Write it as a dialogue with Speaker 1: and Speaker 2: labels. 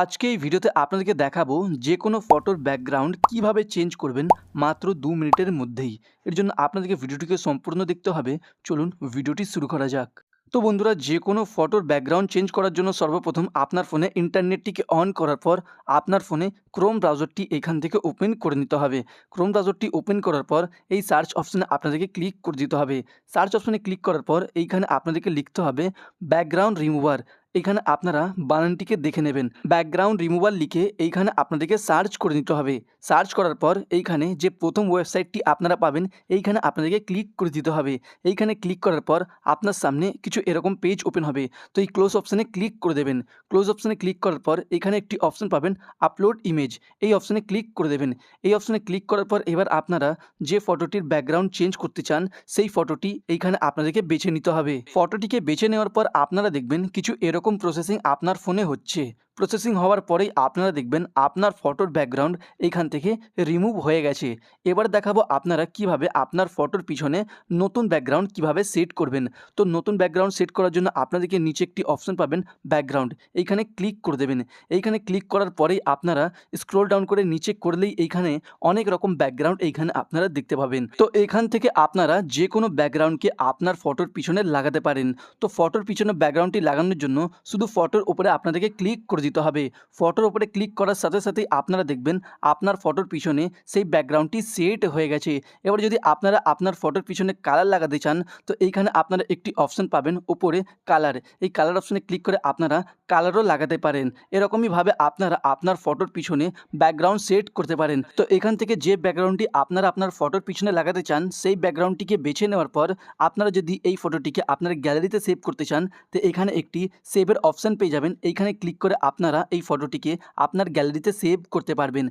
Speaker 1: আজকে এই ভিডিওতে আপনাদেরকে দেখাবো যে কোনো ফটোর ব্যাকগ্রাউন্ড কীভাবে চেঞ্জ করবেন মাত্র দু মিনিটের মধ্যেই। এর জন্য আপনাদেরকে ভিডিওটিকে সম্পূর্ণ দেখতে হবে। চলুন ভিডিওটি শুরু করা যাক। তো বন্ধুরা, যে কোনো ফটোর ব্যাকগ্রাউন্ড চেঞ্জ করার জন্য সর্বপ্রথম আপনার ফোনে ইন্টারনেটটিকে অন করার পর আপনার ফোনে ক্রোম ব্রাউজারটি এখান থেকে ওপেন করে নিতে হবে। ক্রোম ব্রাউজারটি ওপেন করার পর এই সার্চ অপশানে আপনাদেরকে ক্লিক করে দিতে হবে। সার্চ অপশানে ক্লিক করার পর এইখানে আপনাদেরকে লিখতে হবে ব্যাকগ্রাউন্ড রিমুভার এখানে আপনারা বানানটিকে দেখে নেবেন। ব্যাকগ্রাউন্ড রিমুভার লিখে এইখানে আপনাদেরকে সার্চ করে নিতে হবে। সার্চ করার পর এইখানে যে প্রথম ওয়েবসাইটটি আপনারা পাবেন, এইখানে আপনাদেরকে ক্লিক করে দিতে হবে। এইখানে ক্লিক করার পর আপনার সামনে কিছু এরকম পেজ ওপেন হবে। তো এই ক্লোজ অপশানে ক্লিক করে দেবেন। ক্লোজ অপশানে ক্লিক করার পর এখানে একটি অপশান পাবেন আপলোড ইমেজ এই অপশানে ক্লিক করে দেবেন। এই অপশানে ক্লিক করার পর এবার আপনারা যে ফটোটির ব্যাকগ্রাউন্ড চেঞ্জ করতে চান, সেই ফটোটি এইখানে আপনাদেরকে বেছে নিতে হবে। ফটোটিকে বেছে নেওয়ার পর আপনারা দেখবেন কিছু এরকম প্রসেসিং আপনার ফোনে হচ্ছে? প্রসেসিং হওয়ার পরেই আপনারা দেখবেন আপনার ফটোর ব্যাকগ্রাউন্ড এইখান থেকে রিমুভ হয়ে গেছে। এবার দেখাবো আপনারা কীভাবে আপনার ফটোর পিছনে নতুন ব্যাকগ্রাউন্ড কীভাবে সেট করবেন। তো নতুন ব্যাকগ্রাউন্ড সেট করার জন্য আপনাদেরকে নিচে একটি অপশন পাবেন ব্যাকগ্রাউন্ড এইখানে ক্লিক করে দেবেন। এইখানে ক্লিক করার পরেই আপনারা স্ক্রোল ডাউন করে নিচে করলেই এইখানে অনেক রকম ব্যাকগ্রাউন্ড এইখানে আপনারা দেখতে পাবেন। তো এখান থেকে আপনারা যে কোনো ব্যাকগ্রাউন্ডকে আপনার ফটোর পিছনে লাগাতে পারেন। তো ফটোর পিছনে ব্যাকগ্রাউন্ডটি লাগানোর জন্য শুধু ফটোর উপরে আপনাদেরকে ক্লিক করে দিতে হবে। ফটোর উপরে ক্লিক করার সাথে সাথেই আপনারা দেখবেন আপনার ফটোর পিছনে সেই ব্যাকগ্রাউন্ডটি সেট হয়ে গেছে। এবার যদি আপনারা আপনার ফটোর পিছনে কালার লাগাতে চান, তো এইখানে আপনারা একটি অপশান পাবেন উপরে কালার এই কালার অপশনে ক্লিক করে আপনারা কালারও লাগাতে পারেন। এরকমইভাবে আপনারা আপনার ফটোর পিছনে ব্যাকগ্রাউন্ড সেট করতে পারেন। তো এখান থেকে যে ব্যাকগ্রাউন্ডটি আপনারা আপনার ফটোর পিছনে লাগাতে চান, সেই ব্যাকগ্রাউন্ডটিকে বেছে নেওয়ার পর আপনারা যদি এই ফটোটিকে আপনার গ্যালারিতে সেভ করতে চান, তো এখানে একটি সেভের অপশান পেয়ে যাবেন। এইখানে ক্লিক করে আপনারা এই ফটোটিকে আপনার গ্যালারিতে সেভ করতে পারবেন।